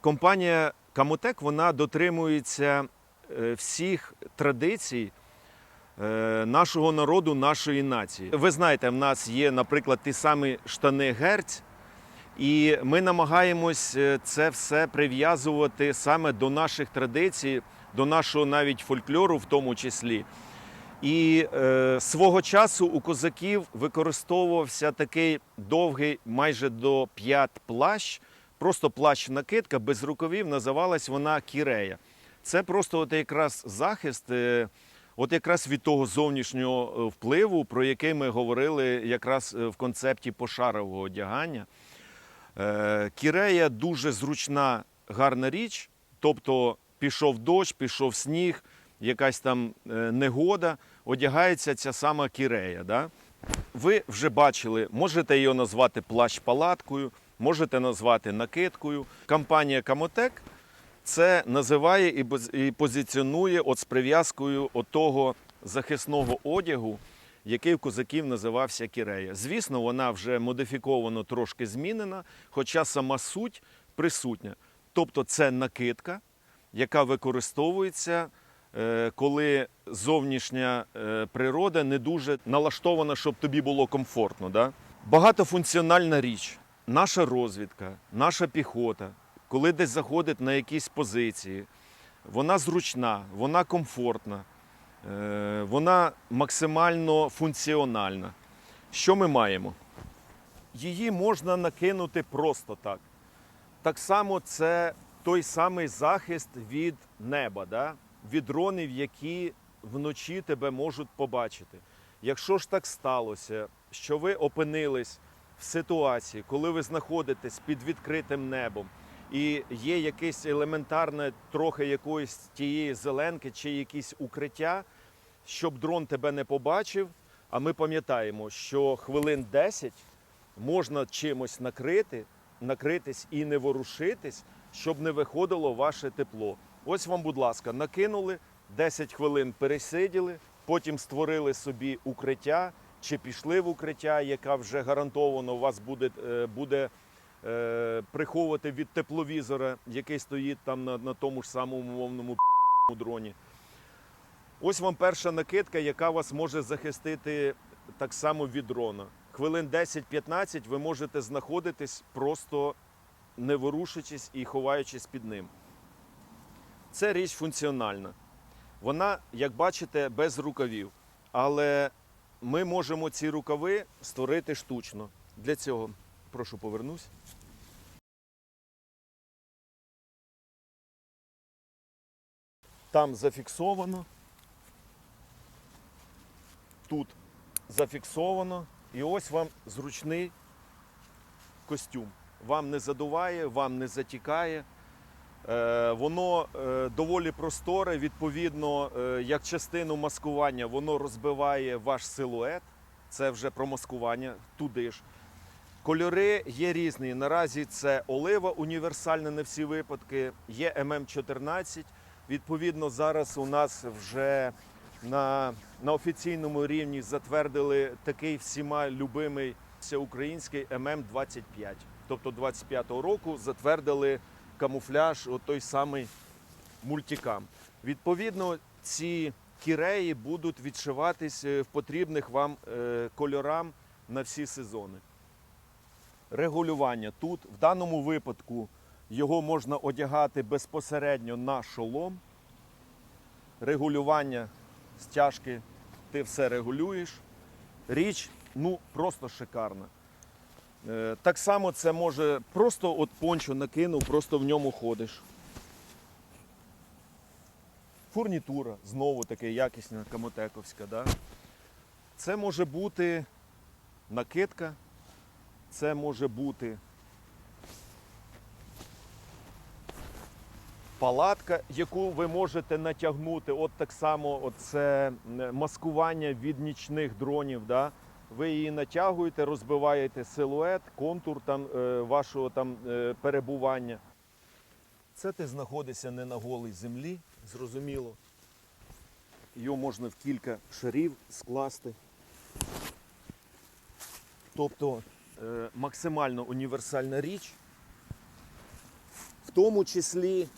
Компанія Камотек вона дотримується е, всіх традицій е, нашого народу, нашої нації. Ви знаєте, в нас є, наприклад, ті самі штани герць, і ми намагаємось е, це все прив'язувати саме до наших традицій, до нашого навіть фольклору, в тому числі. І е, свого часу у козаків використовувався такий довгий, майже до п'ят плащ, просто плащ-накидка без рукавів, називалась вона кірея. Це просто от якраз захист, е, от якраз від того зовнішнього е, впливу, про який ми говорили якраз е, в концепті пошарового одягання. Кірея дуже зручна, гарна річ. Тобто пішов дощ, пішов сніг, якась там негода, одягається ця сама кірея. Да? Ви вже бачили, можете її назвати плащ-палаткою, можете назвати накидкою. Компанія Камотек це називає і позиціонує от з прив'язкою от того захисного одягу, який в козаків називався кірея. Звісно, вона вже модифіковано трошки змінена, хоча сама суть присутня. Тобто це накидка, яка використовується, е, коли зовнішня е, природа не дуже налаштована, щоб тобі було комфортно. Да? Багатофункціональна річ. Наша розвідка, наша піхота, коли десь заходить на якісь позиції, вона зручна, вона комфортна, е, вона максимально функціональна. Що ми маємо? Її можна накинути просто так. Так само це той самий захист від неба, да? від дронів, які вночі тебе можуть побачити. Якщо ж так сталося, що ви опинились в ситуації, коли ви знаходитесь під відкритим небом, і є якесь елементарне трохи якоїсь тієї зеленки чи якісь укриття, щоб дрон тебе не побачив. А ми пам'ятаємо, що хвилин 10 можна чимось накрити, накритись і не ворушитись, щоб не виходило ваше тепло. Ось вам, будь ласка, накинули, 10 хвилин пересиділи, потім створили собі укриття чи пішли в укриття, яка вже гарантовано вас буде, е, буде е, приховувати від тепловізора, який стоїть там на, на тому ж самому мовному дроні. Ось вам перша накидка, яка вас може захистити так само від дрона. Хвилин 10-15 ви можете знаходитись просто не ворушачись і ховаючись під ним. Це річ функціональна. Вона, як бачите, без рукавів. Але ми можемо ці рукави створити штучно. Для цього, прошу повернусь. Там зафіксовано. Тут зафіксовано. І ось вам зручний костюм. Вам не задуває, вам не затікає. Е, воно е, доволі просторе, відповідно, е, як частину маскування, воно розбиває ваш силует. Це вже про маскування туди ж. Кольори є різні. Наразі це олива універсальна на всі випадки, є ММ14. Відповідно, зараз у нас вже на, на офіційному рівні затвердили такий всіма любимий всеукраїнський ММ25. Тобто 25-го року затвердили камуфляж, от той самий мультикам. Відповідно, ці кіреї будуть відшиватись е, в потрібних вам е, кольорам на всі сезони. Регулювання тут, в даному випадку, його можна одягати безпосередньо на шолом. Регулювання стяжки, ти все регулюєш. Річ ну просто шикарна. Е, Так само це може просто от пончо накинув, просто в ньому ходиш. Фурнітура, знову таки якісна камотековська. Да? Це може бути накидка, це може бути палатка, яку ви можете натягнути. От так само от це маскування від нічних дронів. Да? Ви її натягуєте, розбиваєте силует, контур там, е, вашого там, е, перебування. Це ти знаходишся не на голій землі, зрозуміло. Його можна в кілька шарів скласти. Тобто е, максимально універсальна річ. В тому числі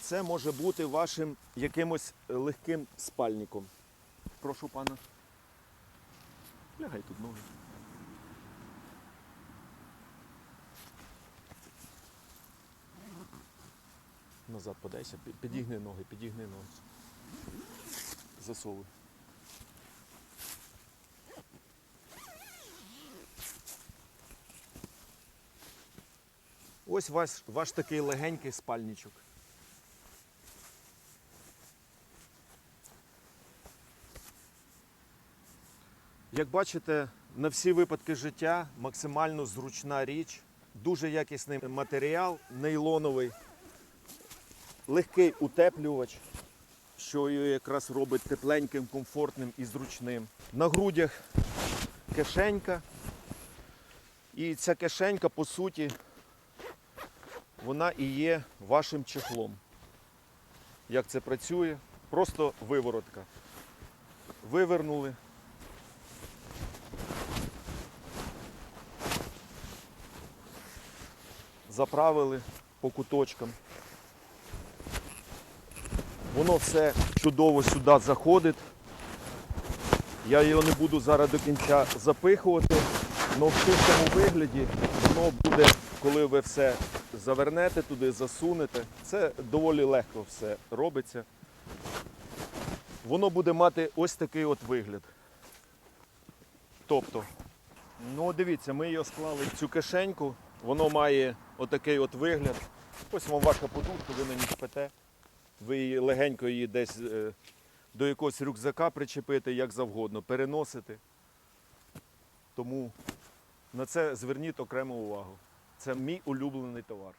це може бути вашим якимось легким спальником. Прошу пана. Лягай тут ноги. Назад подайся, підігни ноги, підігни ноги. Засовуй. Ось ваш, ваш такий легенький спальничок. Як бачите, на всі випадки життя максимально зручна річ, дуже якісний матеріал, нейлоновий, легкий утеплювач, що його якраз робить тепленьким, комфортним і зручним. На грудях кишенька. І ця кишенька, по суті, вона і є вашим чехлом. Як це працює? Просто виворотка. Вивернули. Заправили по куточкам. Воно все чудово сюди заходить. Я його не буду зараз до кінця запихувати, але в чистому вигляді воно буде, коли ви все завернете туди, засунете. Це доволі легко все робиться. Воно буде мати ось такий от вигляд. Тобто, ну дивіться, ми його склали в цю кишеньку, воно має отакий от вигляд. Ось вам ваша подушка, ви на ній спите. Ви її легенько її десь е, до якогось рюкзака причепити, як завгодно, переносити. Тому на це зверніть окрему увагу. Це мій улюблений товар.